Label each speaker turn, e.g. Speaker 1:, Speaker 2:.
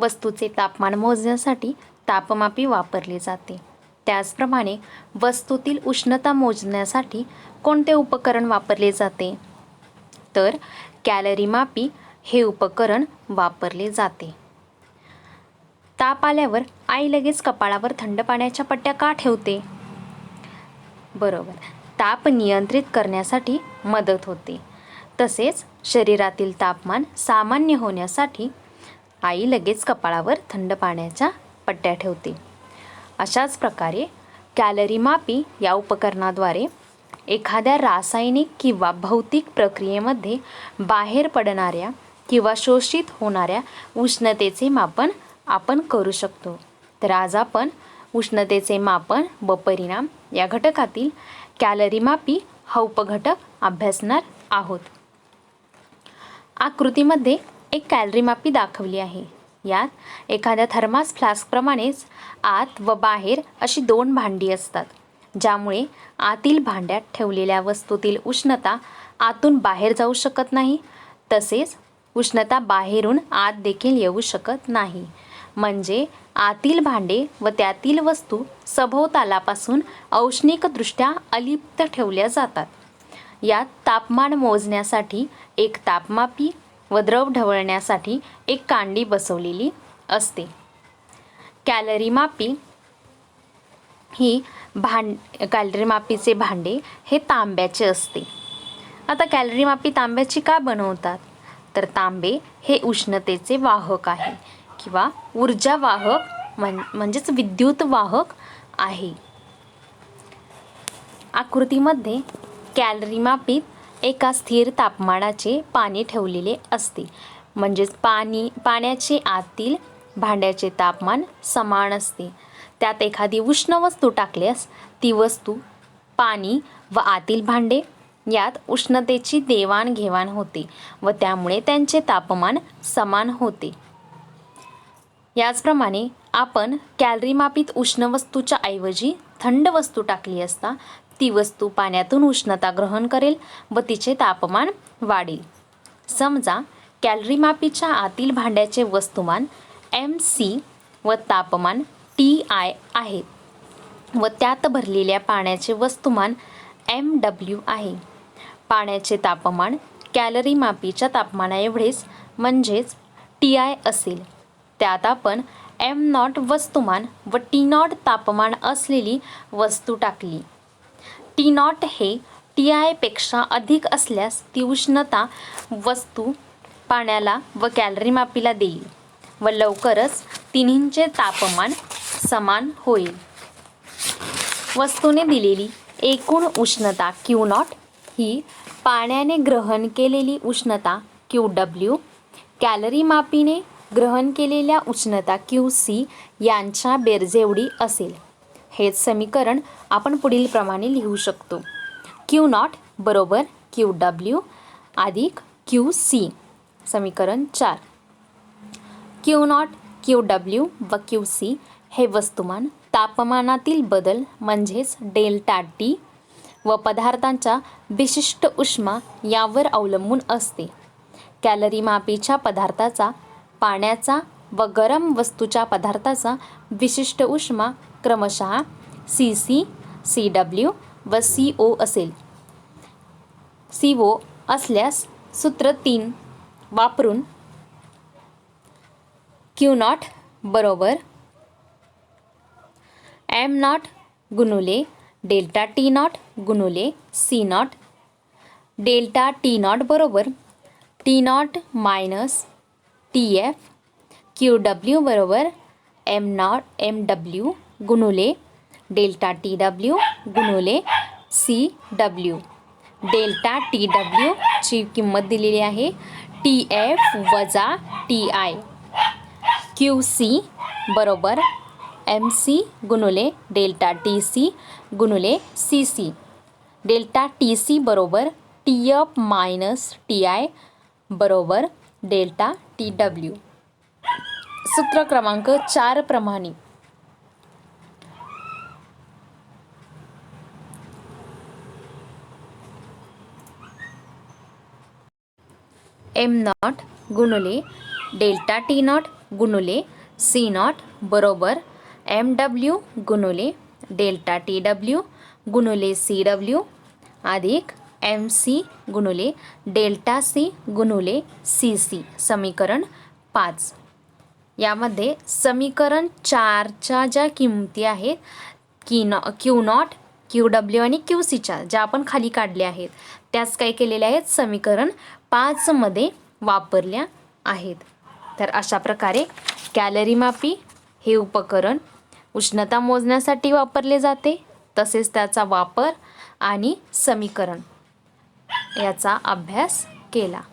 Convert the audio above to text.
Speaker 1: वस्तूचे तापमान मोजण्यासाठी तापमापी वापरले जाते. त्याचप्रमाणे वस्तूतील उष्णता मोजण्यासाठी कोणते उपकरण वापरले जाते? तर कॅलरी मापी हे उपकरण वापरले जाते. ताप आल्यावर आई लगेच कपाळावर थंड पाण्याच्या पट्ट्या का ठेवते? बरोबर. ताप नियंत्रित करण्यासाठी मदत होते. तसेच शरीरातील तापमान सामान्य होण्यासाठी आई लगेच कपाळावर थंड पाण्याच्या पट्ट्या ठेवते. अशाच प्रकारे कॅलरी मापी या उपकरणाद्वारे एखाद्या रासायनिक किंवा भौतिक प्रक्रियेमध्ये बाहेर पडणाऱ्या किंवा शोषित होणाऱ्या उष्णतेचे मापन आपण करू शकतो. तर आज आपण उष्णतेचे मापन व परिणाम या घटकातील कॅलरी मापी हा उपघटक अभ्यासणार आहोत. आकृतीमध्ये एक कॅलरी मापी दाखवली आहे. यात एखाद्या थर्मास फ्लास्कप्रमाणेच आत व बाहेर अशी दोन भांडी असतात ज्यामुळे आतील भांड्यात ठेवलेल्या वस्तूतील उष्णता आतून बाहेर जाऊ शकत नाही तसेच उष्णता बाहेरून आत देखील येऊ शकत नाही. म्हणजे आतील भांडे व त्यातील वस्तू सभोवतालापासून औष्णिकदृष्ट्या अलिप्त ठेवल्या जातात. यात तापमान मोजण्यासाठी एक तापमापी व द्रव ढवळण्यासाठी एक कांडी बसवलेली असते. कॅलरी मापी ही भांड कॅलरी मापीचे भांडे हे तांब्याचे असते. आता कॅलरी मापी तांब्याची का बनवतात? तर तांबे हे उष्णतेचे वाहक आहे किंवा ऊर्जा वाहक म्हण म्हणजेच विद्युत वाहक आहे. आकृतीमध्ये कॅलरी मापीत एका स्थिर तापमानाचे पाणी ठेवलेले असते. म्हणजेच पाणी पाण्याचे आतील भांड्याचे तापमान समान असते. त्यात एखादी उष्ण वस्तू टाकल्यास ती वस्तू पाणी व आतील भांडे यात उष्णतेची देवाणघेवाण होते व त्यामुळे त्यांचे तापमान समान होते. याचप्रमाणे आपण कॅलरीमापित उष्ण वस्तूच्या ऐवजी थंड वस्तू टाकली असता ती वस्तू पाण्यातून उष्णता ग्रहण करेल व तिचे तापमान वाढेल. समजा कॅलरी मापीच्या आतील भांड्याचे वस्तुमान एम सी व तापमान टी आय आहे व त्यात भरलेल्या पाण्याचे वस्तुमान एम डब्ल्यू आहे. पाण्याचे तापमान कॅलरी मापीच्या तापमानाएवढेच म्हणजेच टी आय असेल. त्यात आपण एम नॉट वस्तुमान व टी नॉट तापमान असलेली वस्तू टाकली. टी नॉट हे टी आयपेक्षा अधिक असल्यास ती उष्णता वस्तू पाण्याला व कॅलरी मापीला देईल व लवकरच तिन्हींचे तापमान समान होईल. वस्तूने दिलेली एकूण उष्णता क्यू नॉट ही पाण्याने ग्रहण केलेली उष्णता क्यू डब्ल्यू कॅलरी मापीने ग्रहण केलेल्या उष्णता क्यू सी यांच्या बेरजेवढी असेल. हेच समीकरण आपण पुढील प्रमाणे लिहू शकतो. क्यू नॉट बरोबर क्यू डब्ल्यू अधिक क्यू सी. समीकरण चार. क्यू नॉट क्यू डब्ल्यू व क्यू सी हे वस्तुमान तापमानातील बदल म्हणजेच डेल्टा टी व पदार्थांच्या विशिष्ट उष्मा यावर अवलंबून असते. कॅलरी मापीच्या पदार्थाचा पाण्याचा व गरम वस्तूच्या पदार्थाचा विशिष्ट उष्मा क्रमशः सी सी सी डब्ल्यू व सी ओ असेल. सी ओ असल्यास सूत्र तीन. वापरून क्यू नॉट बरोबर एम नॉट गुणुले delta T not गुणुले C not delta T not बरोबर T not minus T F Q W बरोबर एम नॉट एम डब्ल्यू गुणुले, डेल्टा टी डब्ल्यू, गुणुले, सी डब्ल्यू. डेल्टा टी डब्ल्यूची किंमत दिलेली आहे टी एफ़ वजा टी आय. क्यू सी बरोबर एम सी गुणुले, delta T C गुणुले, C C. Delta T C बरोबर T F minus T I बरोबर डेल्टा टी डब्ल्यू. सूत्र क्रमांक चार एम नॉट गुणुले डेल्टा टी नॉट गुणुले सी नॉट बरोबर एम डब्ल्यू गुणुले डेल्टा टी डब्ल्यू गुणुले सी डब्ल्यू अधिक एम सी गुणुले डेल्टा सी गुणुले सी सी समीकरण पाच. यामध्ये समीकरण चारच्या ज्या किमती आहेत की नॉ क्यू नॉट क्यू डब्ल्यू आणि क्यू सीच्या ज्या आपण खाली काढल्या आहेत त्याच काय केलेल्या आहेत? समीकरण पाचमध्ये वापरल्या आहेत. तर अशा प्रकारे कॅलरी मापी हे उपकरण उष्णता मोजण्यासाठी वापरले जाते. तसेच त्याचा वापर आणि समीकरण याचा अभ्यास केला.